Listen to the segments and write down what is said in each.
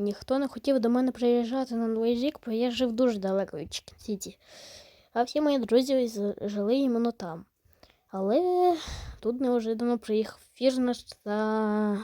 ніхто не хотів до мене приїжджати на Новий рік, бо я жив дуже далеко від Чікен Сіті. А всі мої друзі жили іменно там. Але тут неожиданно приїхав фірнаш та.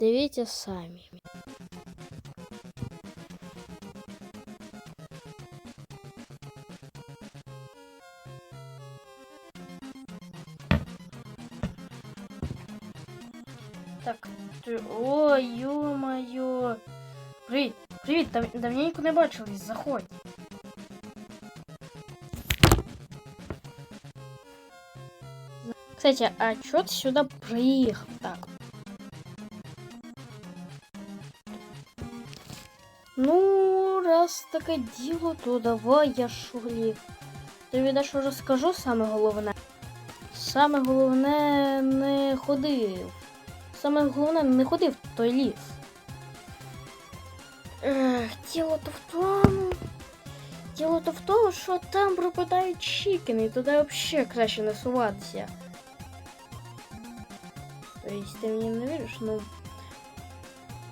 Дивіться самі. Так, ти... О, ё-моё. Привіт, привіт, дав... давненько не бачились, заходь. Кстати, а чё ты сюда приехал так? Ну, раз таке діло, то давай я шулі. Тобі дещо розкажу саме головне. Саме головне не ходив. Саме головне не ходив в той ліс. Ех, діло то в тому. Діло то в тому, що там пропадають чікени, і туди взагалі краще не суватися. Тобто ти мені не віриш? Ну.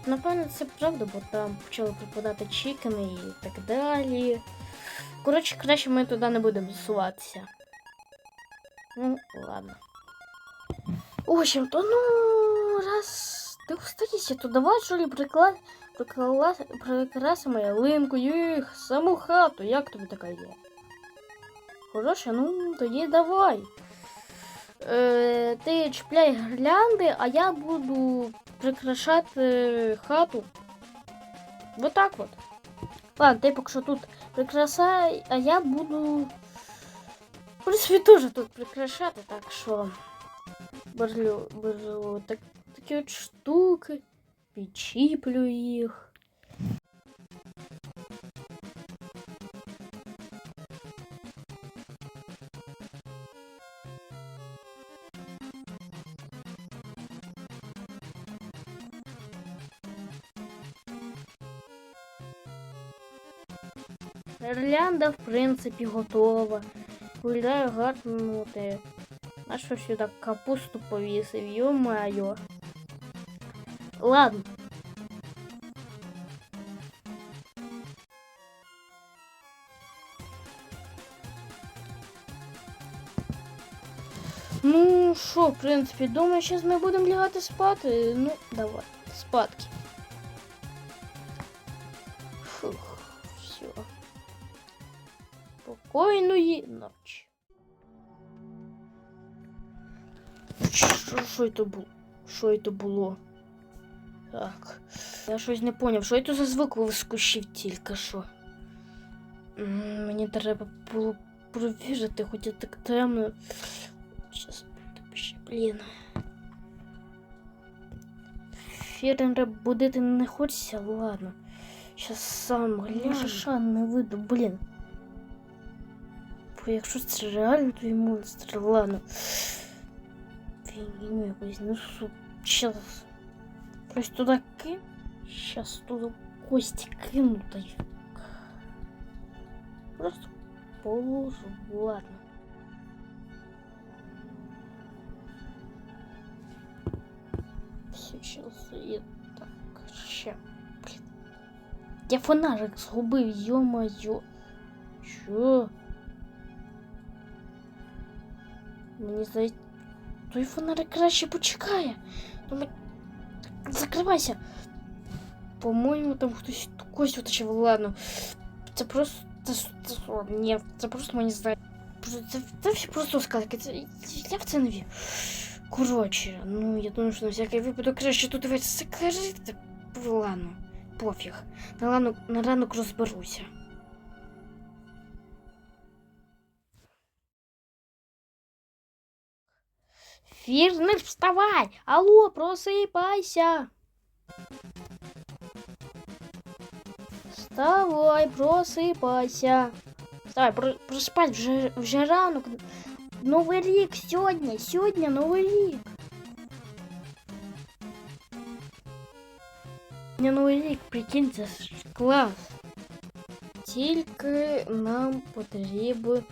Напевно, це правда, бо там почали пропадати чікени і так далі. Коротше, краще ми туди не будемо засуватися. Ну, ладно. В общем-то, ну, раз ти встаєшся, то давай що ли прикла... прикла... прикрасимо ялинку, їх, саму хату, як тобі така є? Хороше, ну тоді давай. Е, ти чіпляй гірлянди, а я буду прикрашати хату. Вот так вот. Ладно, ти поки що тут прикрасай, а я буду. В принципі, теж тут прикрашати, так що беру, беру так, такі от штуки, підчіплю їх. Гірлянда, в принципі, готова. Виглядає гарно, ти. А що сюди капусту повісив, йо-моє. Ладно. Ну що, в принципі, думаю, зараз ми будемо лягати спати. Ну, давай, спадки. Фух, все. Спокійної ночі. Що, що це було? Що це? Так. Я щось не поняв, що це за звук вискочив тільки що. М, Мені треба було провірити, хоч і так темно. Щас буде ще, блін. Фернера будити не хочеться, ладно. Щас сам гляша не виду, блін. Бо якщо це реально, то і монстр, ладно. Фігню якусь несу. Щас. Просто туди кину. Щас туди кості кину та й. Просто положу, ладно. Все, щас я так, ще. Блін. Я фонарик згубив, йо-моє. Що? Мені здається, той фонарик краще почекає. Ну, ми... Закривайся. По-моєму, там хтось кость витащив, ладно. Це просто. Це, це, ні, це просто мені. Просто- Це, все просто сказки. Я в це не вірю. Коротше, ну я думаю, що на всякий випадок краще тут дивитися закрити. Ладно, пофіг. На ранок, на ранок розберуся. Фірнер, вставай! Алло, просипайся! Вставай, просипайся! Вставай, про, проспать вже, вже ранок. Новий рік сьогодні, сьогодні Новий рік. Сьогодні Новий рік, прикинь, це ж клас. Тільки нам потрібно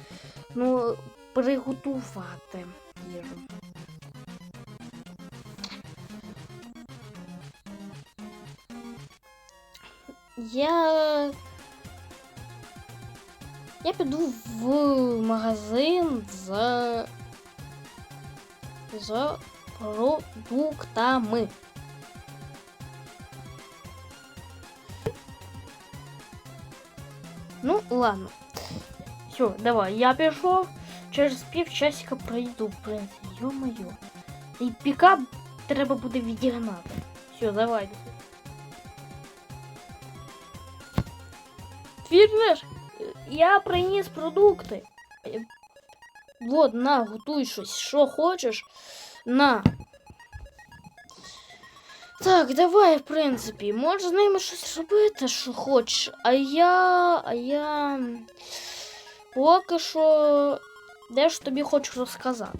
ну, приготувати їжу. Я. Я піду в магазин за. за продуктами. Ну, ладно. Все, давай, я пішов. Через півчасика пройду, принципі. Йо-моє. І пікап треба буде відігнати. Все, давай. Вірнеш, я приніс продукти. Е, Вот, на, готуй щось, що хочеш. На. Так, давай, в принципі, можеш з ними щось робити, що хочеш. А я. А я. Поки що дещо тобі хочу розказати.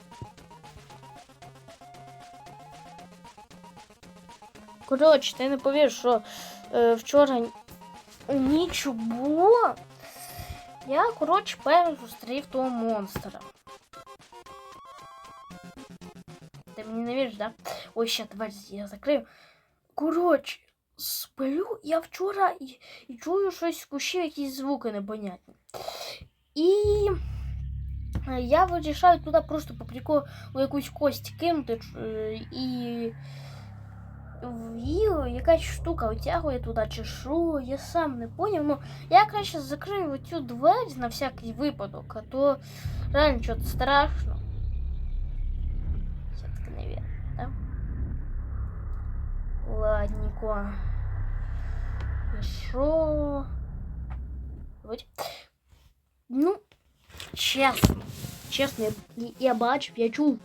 Коротше, ти не повіриш, що е, вчора Ніч. Я, коротше, перший зустрів того монстра. Ти мені не віриш, да? Ой, ще давай я закрию. Коротше, сплю я вчора і, і чую щось кущів, якісь звуки непонятні. І е, я вирішаю туди просто по приколу якусь кость кинути і в її якась штука витягує туди чи що, я сам не поняв. Ну, я краще закрию цю двері на всякий випадок, а то реально щось страшно. Все-таки не вірю, да? Ладненько. І що? Ось. Ну, чесно. Чесно, я, я бачив, я чув.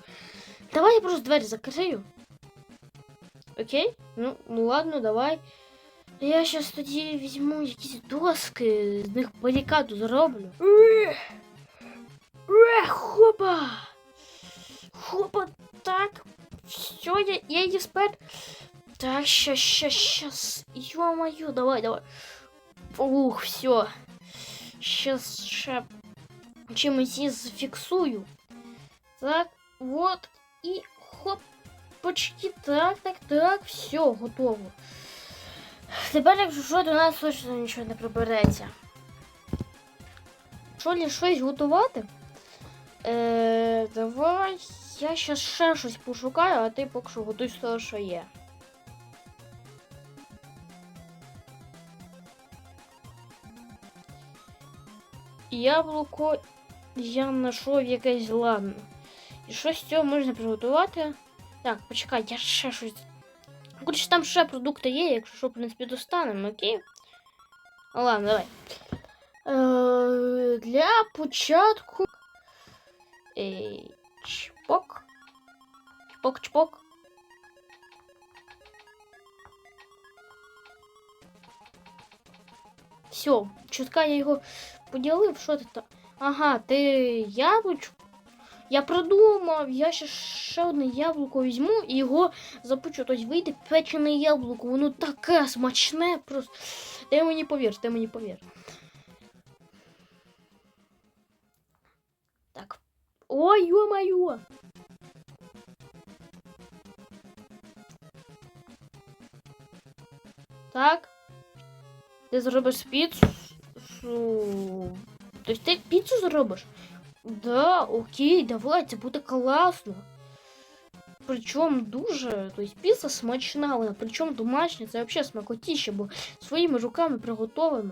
Давай я просто двері закрию. Окей? Ну, ну ладно, давай. Я зараз тоді візьму якісь доски, з них барикаду зроблю. Ех, ех, Хопа! Хопа, так. Все, я, я її спер. Так, щас, щас, щас. Ё-моё, давай, давай. Ух, все. Сейчас ще чимось її зафіксую. Так, вот. І хоп. Почки, так, так, так, все, готово. Тепер, якщо що, до нас точно нічого не прибереться. Що ли щось готувати? Е, давай я ще ще щось пошукаю, а ти поки що готуй з того, що є. Яблуко я знайшов якесь ладно. І що з цього можна приготувати? Так, почекай, я ще щось. Коротше, там ще продукти є, якщо що, в принципі, достанемо, окей? Ладно, давай. Е, для початку. Е, чпок. Чпок, чпок. Все, чутка я його поділив, що ти там? Ага, ти яблучко. Я продумав, я ще ще одне яблуко візьму і його запечу. Тобто вийде печене яблуко, воно таке смачне, просто. Ти мені повір, ти мені повір. Так. Ой, ё-моё! Так. Ти зробиш піцу. Тобто ти піцу зробиш? Да, окей, давай, це буде класно. Причому дуже, тобто піца смачна, але причому домашня, це взагалі смакотіще, бо своїми руками приготовлено.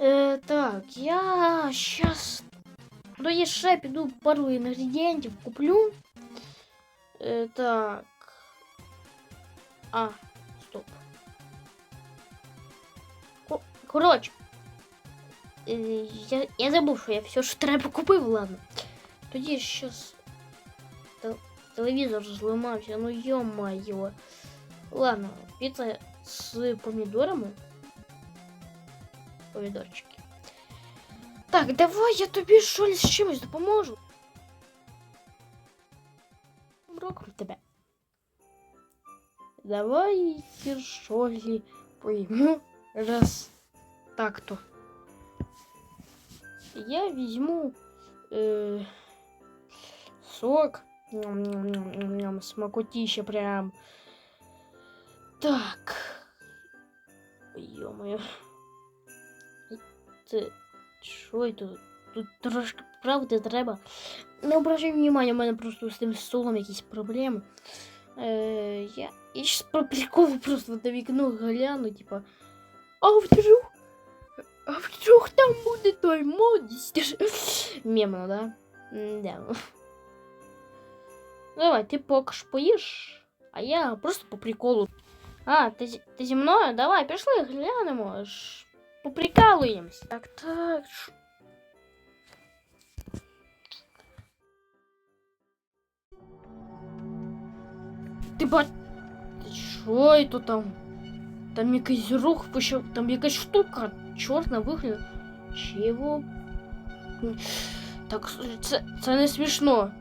Е, так, я зараз Ну, я ще пару інгредієнтів куплю. Е, так. А, стоп. Ко- Коротше. Е, я, я забув, що я все ж треба купив, ладно. Тоді щас тел- телевізор зламався, ну ё-моё. Ладно, піца з помідорами. Помідорчики. Так, давай я тобі щось з чимось допоможу. Роком тебе. Давай щось пойму раз так-то. Я візьму е, сок. Ням-ням-ням-ням, смакотіще прям. Так. Йо-моє. Це що тут? Тут трошки правди треба. Не обращай внимання, у мене просто з тим столом якісь проблеми. Е, я і щас по приколу просто на вікно гляну, типа. А вдруг? А вдруг там буде той монстр? Мемно, да? Да. Давай, ти поки ж поїш, а я просто по приколу. А, ти, зі- ти зі мною? Давай, пішли, глянемо. Ж, поприкалуємось. Так, так. ш- Ти ба... Ти Що це там? Там якийсь рух почав, там якась штука чорна вигляд. Чого? Так, це, це не смішно.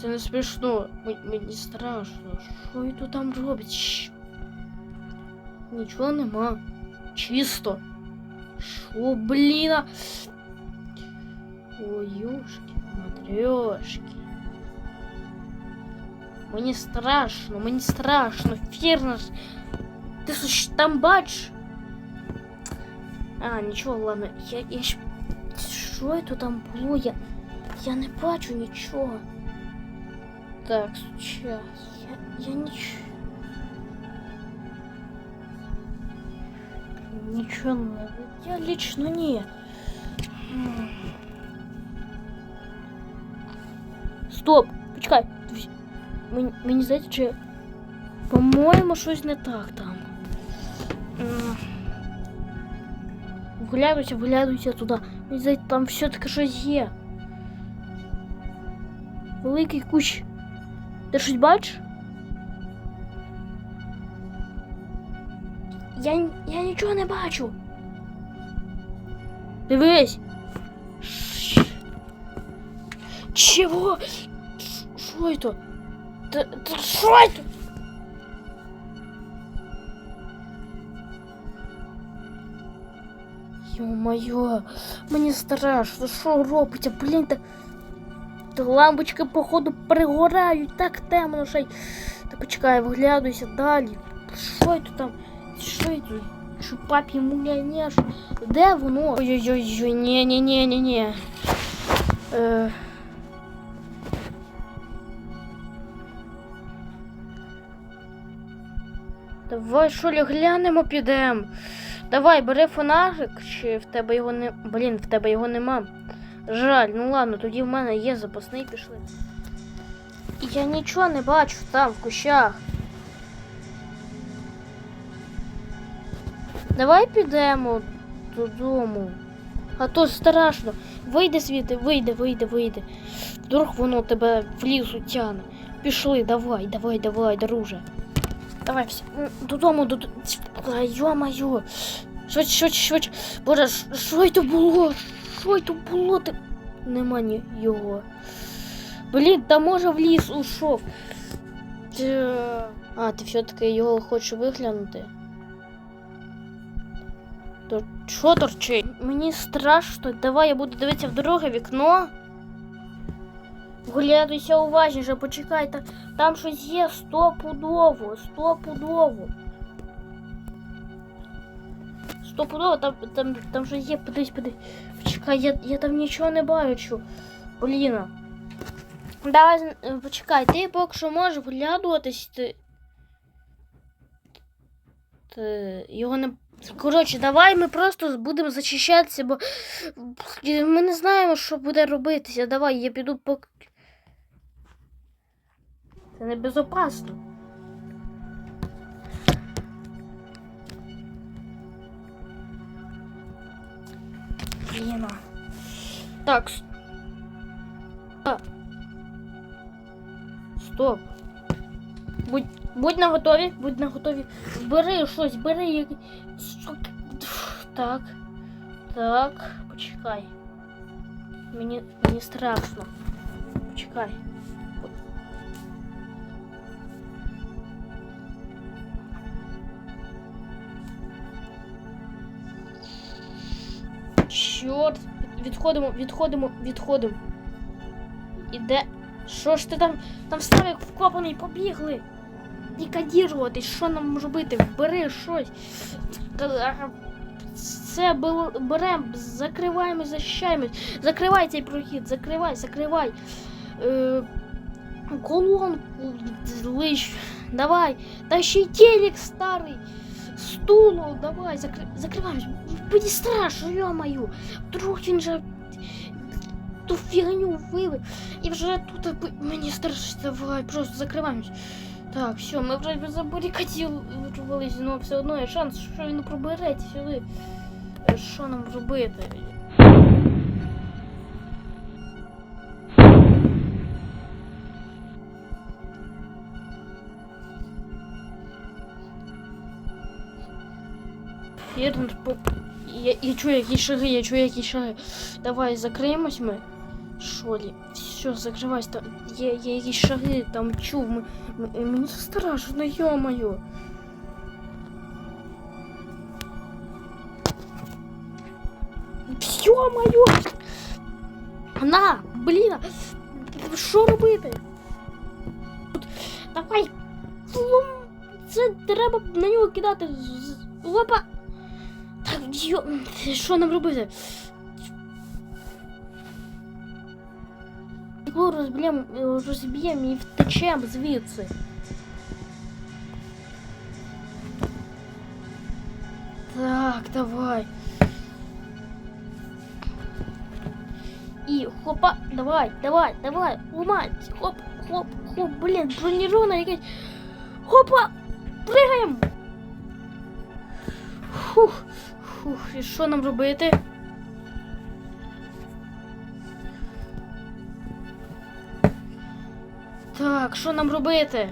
Це не смішно. М- Мені страшно. Що і тут там робить? Щ. Нічого нема. Чисто. Що, блін? а? Ой, юшки, матрьошки. Мені страшно, мені страшно. Фірно ж. Ти що ж там бачиш? А, нічого, ладно. Я, я ж... Що це там було? Я, я не бачу нічого. Так, сейчас. Я, я ничего... Ничего не... Я лично не... Стоп! Почекай. Мені, мені здається, чи... По-моєму, щось не так там. М. Вглядуйся, вглядуйся туди. Здається, там все-таки щось є. Великий кущ. Ти щось бачиш? Я, я нічого не бачу. Дивись. Ш- Що це? Та, та що це? Ё-моё, мені страшно, що робиться, блін, та, та лампочки, походу, пригорають, так темно, що й... Та почекай, виглядуйся далі. Що це там? Що це? Що папі муляняш? Де воно? Ой-ой-ой, ні-ні-ні-ні-ні. Е... Давай, ли, глянемо, підемо. Давай, бери фонарик, чи в тебе його не. Блін, в тебе його нема. Жаль, ну ладно, тоді в мене є запасний, пішли. Я нічого не бачу там, в кущах. Давай підемо додому. А то страшно. Вийди звідти, вийди, вийди, вийди. Вдруг воно тебе в лісу тяне. Пішли, давай, давай, давай, друже. Давай всі. Додому, додому. Йо-моє. Швидше, швидше, швидше. Боже, що це було? Що це було? Ти... Нема ні його. Блін, та може в ліс ушов. А, ти все-таки його хочеш виглянути? То що торчить? Мені страшно. Давай я буду дивитися в дороге вікно. Вглядуйся уважніше, почекай, та, там щось є стопудово, стопудово. Стопудово, там, там, там щось є, подивись, подивись. Почекай, я, я там нічого не бачу. Блін. Давай, е, почекай, ти поки що можеш вглядуватись, ти. Ти його не. Коротше, давай ми просто будемо зачищатися, бо е, ми не знаємо, що буде робитися. Давай, я піду поки. Це небезопасно. Блін. Так. Стоп. Будь, будь на готові, будь на готові. Бери щось, бери. як- Так. Так, почекай. Мені, мені страшно. Почекай. Чорт, відходимо, відходимо, відходимо. Іде. Що ж ти там? Там ставик вкопаний, побігли. забарикадірувати. Що нам робити? Бери щось. Це беремо, закриваємо, защаємо. Закривай цей прохід, закривай, закривай. Е, колонку лиш. Давай. Та ще й телек старий. Стулу, давай, закри... закриваємось. Мені страшно, ё-моё. Вдруг він же ту фігню вивив. І вже тут мені страшно, давай, просто закриваємось. Так, все, ми вже забарикадірувались, але все одно є шанс, що він пробереться сюди. Е, Що нам робити? Фірнер, по... Я, я чую якісь шаги, я чую якісь шаги. Давай, закриємось ми. Що лі? Все, закривайся. Там є, є якісь шаги, там чув. Ми, ми, мені страшно, йо-моє. Йо-моє! На, блін! Що робити? Давай! Це треба на нього кидати. Опа! Так, йо, що нам робити? Його розб'ємо, розб'ємо і втечемо звідси. Так, давай. І хопа, давай, давай, давай, ломать, хоп, хоп, хоп, блін, бронирована якась. Хопа! Пригаємо! Фух, фух, і що нам робити? Так, що нам робити?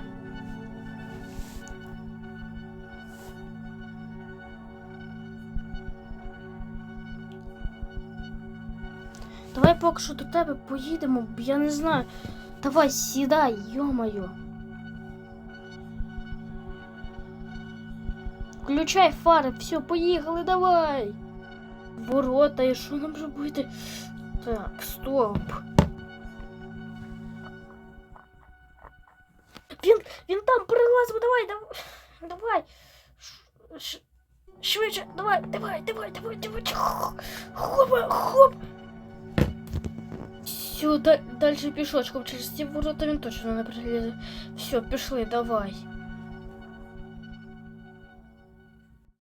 Давай поки що до тебе поїдемо, я не знаю. Давай сідай, йо-моє. Включай фари, все, поїхали, давай. Ворота, і що нам робити? Так, стоп. Він, він там перелазив, давай, давай. Давай. Ш- Швидше, давай, давай, давай, давай, давай. Хопа, хоп. Все, дальше пішочком через ці ворота він точно не прилізе. Все, пішли, давай.